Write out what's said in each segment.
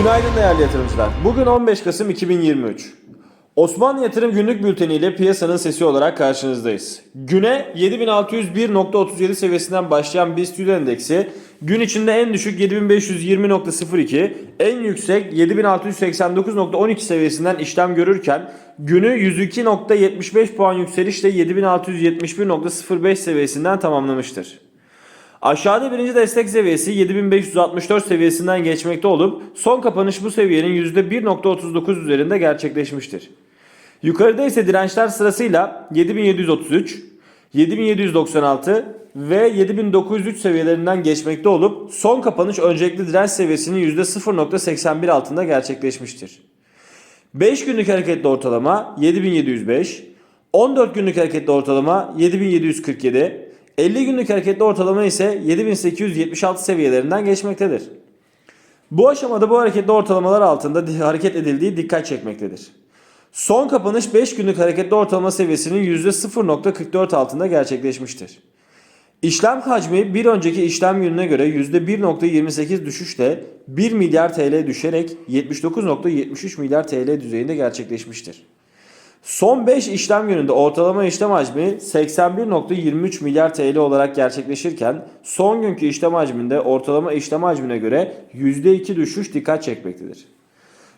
Günaydın değerli yatırımcılar. Bugün 15 Kasım 2023. Osmanlı Yatırım Günlük Bülteni ile piyasanın sesi olarak karşınızdayız. Güne 7601.37 seviyesinden başlayan BIST 100 endeksi gün içinde en düşük 7520.02, en yüksek 7689.12 seviyesinden işlem görürken günü 102.75 puan yükselişle 7671.05 seviyesinden tamamlamıştır. Aşağıda birinci destek seviyesi 7564 seviyesinden geçmekte olup son kapanış bu seviyenin %1.39 üzerinde gerçekleşmiştir. Yukarıda ise dirençler sırasıyla 7733, 7796 ve 7903 seviyelerinden geçmekte olup son kapanış öncelikli direnç seviyesinin %0.81 altında gerçekleşmiştir. 5 günlük hareketli ortalama 7705, 14 günlük hareketli ortalama 7747, 50 günlük hareketli ortalama ise 7876 seviyelerinden geçmektedir. Bu aşamada bu hareketli ortalamalar altında hareket edildiği dikkat çekmektedir. Son kapanış 5 günlük hareketli ortalama seviyesinin %0.44 altında gerçekleşmiştir. İşlem hacmi bir önceki işlem gününe göre %1.28 düşüşle 1 milyar TL düşerek 79.73 milyar TL düzeyinde gerçekleşmiştir. Son 5 işlem gününde ortalama işlem hacmi 81.23 milyar TL olarak gerçekleşirken son günkü işlem hacminde ortalama işlem hacmine göre %2 düşüş dikkat çekmektedir.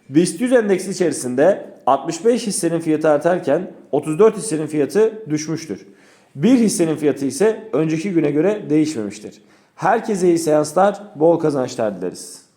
BIST 100 endeksi içerisinde 65 hissenin fiyatı artarken 34 hissenin fiyatı düşmüştür. Bir hissenin fiyatı ise önceki güne göre değişmemiştir. Herkese iyi seanslar, bol kazançlar dileriz.